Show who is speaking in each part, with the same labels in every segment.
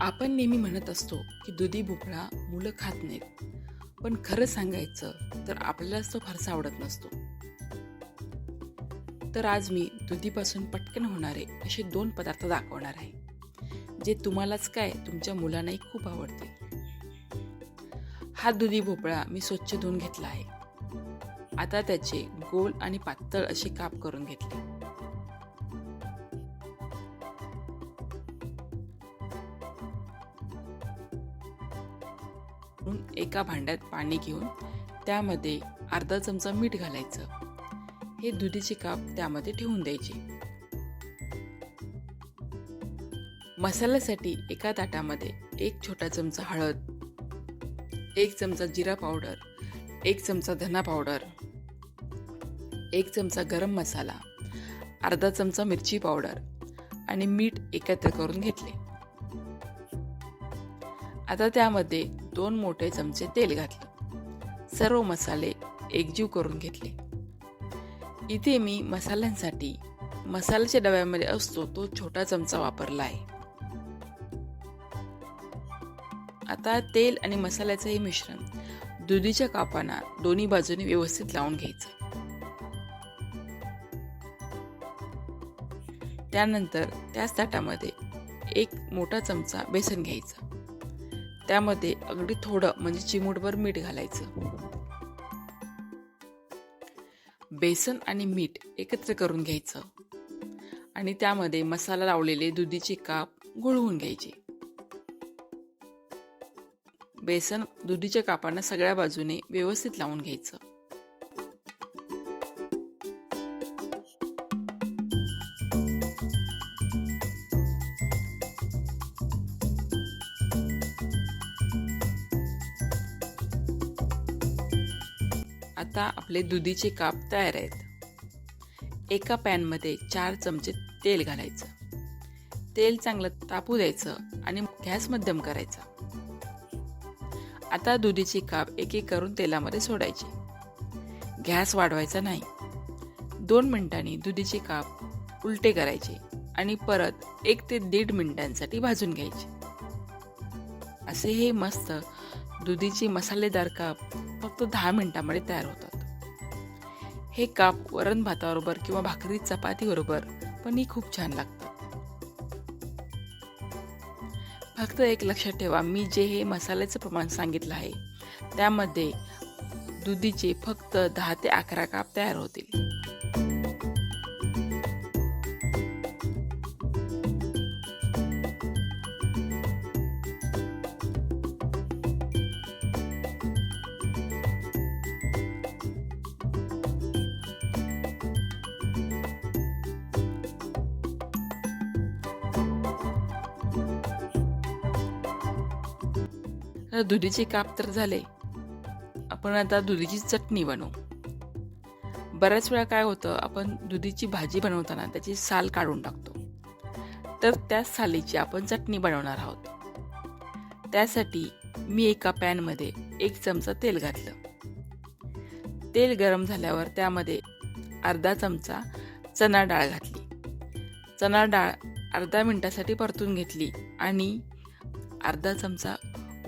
Speaker 1: आपण नेहमी म्हणत असतो की दुधी भोपळा मुलं खात नाहीत. पण खरं सांगायचं तर आपल्यालाच तो फारसा आवडत नसतो. तर आज मी दुधीपासून पटकन होणारे असे दोन पदार्थ दाखवणार आहे जे तुम्हालाच काय तुमच्या मुलांनाही खूप आवडते हा दुधी भोपळा मी स्वच्छ धुवून घेतला आहे. आता त्याचे गोल आणि पातळ असे काप करून घेतले. वापरून एका भांड्यात पाणी घेऊन त्यामध्ये अर्धा चमचा मीठ घालायचं. हे दुधीचे काप त्यामध्ये ठेवून द्यायचे. मसाल्यासाठी एका ताटामध्ये एक छोटा चमचा हळद एक चमचा जिरा पावडर एक चमचा धना पावडर एक चमचा गरम मसाला अर्धा चमचा मिरची पावडर आणि मीठ एकत्र करून घेतले. आता त्यामध्ये दोन मोठे चमचे तेल घातलं. सर्व मसाले एकजीव करून घेतले. इथे मी मसाल्यांसाठी मसाल्याच्या डब्यामध्ये असतो तो छोटा चमचा वापरला आहे. आता तेल आणि मसाल्याचं हे मिश्रण दुधीच्या कापांना दोन्ही बाजूने व्यवस्थित लावून घ्यायचं. त्यानंतर त्याच ताटामध्ये एक मोठा चमचा बेसन घ्यायचा. त्यामध्ये अगदी थोडं म्हणजे चिमूटभर मीठ घालायचं. बेसन आणि मीठ एकत्र करून घ्यायचं. आणि त्यामध्ये मसाला लावलेले दुधीचे काप गुळवून घ्यायचे. बेसन दुधीच्या कापांना सगळ्या बाजूने व्यवस्थित लावून घ्यायचं. आता आपले दुधीचे काप तयार आहेत. एका पॅनमध्ये चार चमचे तेल घालायचं. तेल चांगलं तापू द्यायचं आणि गॅस मध्यम करायचा. आता दुधीचे काप एक एक करून तेलामध्ये सोडायचे. गॅस वाढवायचा नाही. दोन मिनिटांनी दुधीचे काप उलटे करायचे आणि परत एक ते दीड मिनिटांसाठी भाजून घ्यायचे. असे हे मस्त दुधीचे मसालेदार काप फक्त दहा मिनिटांमध्ये तयार होतात. हे काप वरण भाताबरोबर किंवा भाकरी चपातीबरोबर पण ही खूप छान लागतात फक्त एक लक्षात ठेवा मी जे हे मसाल्याचं प्रमाण सांगितलं आहे त्यामध्ये दुधीचे फक्त दहा ते अकरा काप तयार होतील. तर दुधीचे काप तर झाले. आपण आता दुधीची चटणी बनवू. बऱ्याच वेळा काय होतं आपण दुधीची भाजी बनवताना त्याची साल काढून टाकतो. तर त्या सालीची आपण चटणी बनवणार आहोत. त्यासाठी मी एका पॅनमध्ये एक चमचा तेल घातलं. तेल गरम झाल्यावर त्यामध्ये अर्धा चमचा चणा डाळ घातली. चणा डाळ अर्धा मिनटासाठी परतून घेतली आणि अर्धा चमचा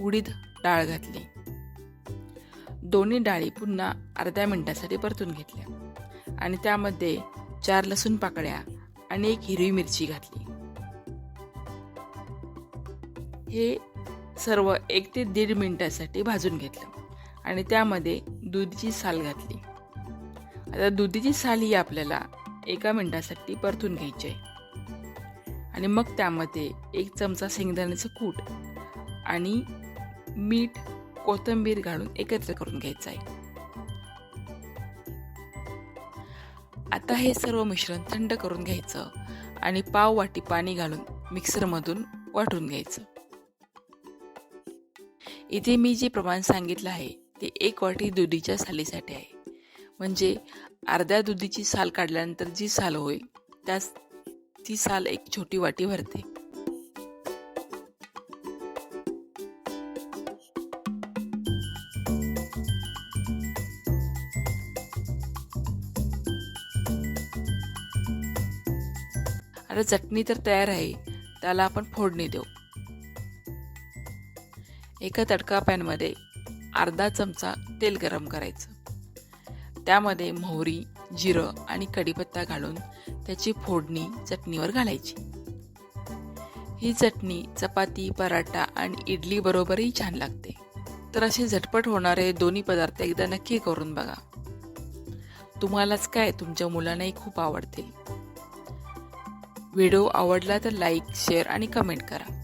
Speaker 1: उडीद डाळ घातली. दोन्ही डाळी पुन्हा अर्ध्या मिनिटासाठी परतून घेतल्या आणि त्यामध्ये चार लसूण पाकळ्या आणि एक हिरवी मिरची घातली. हे सर्व एक ते दीड मिनिटासाठी भाजून घेतलं आणि त्यामध्ये दुधीची साल घातली. आता दुधीची साल ही आपल्याला एका मिनिटासाठी परतून घ्यायची आहे. आणि मग त्यामध्ये एक चमचा शेंगदाण्याचं कूट आणि मीठ कोथिंबीर घालून एकत्र करून घ्यायचं आहे. आता हे सर्व मिश्रण थंड करून घ्यायचं आणि पाव वाटी पाणी घालून मिक्सरमधून वाटून घ्यायचं. इथे मी जे प्रमाण सांगितलं आहे ते एक वाटी दुधीच्या सालीसाठी आहे. म्हणजे अर्ध्या दुधीची साल काढल्यानंतर जी साल होईल त्यास ती साल एक छोटी वाटी भरते. आता चटणी तर तयार आहे. त्याला आपण फोडणी देऊ. एका तडका पॅनमध्ये अर्धा चमचा तेल गरम करायचं. त्यामध्ये मोहरी जिरं आणि कढीपत्ता घालून त्याची फोडणी चटणीवर घालायची. ही चटणी चपाती पराठा आणि इडली बरोबरही छान लागते. तर असे झटपट होणारे दोन्ही पदार्थ एकदा नक्की करून बघा. तुम्हालाच काय तुमच्या मुलांनाही खूप आवडतील. व्हिडिओ आवडला तर लाईक शेअर आणि कमेंट करा.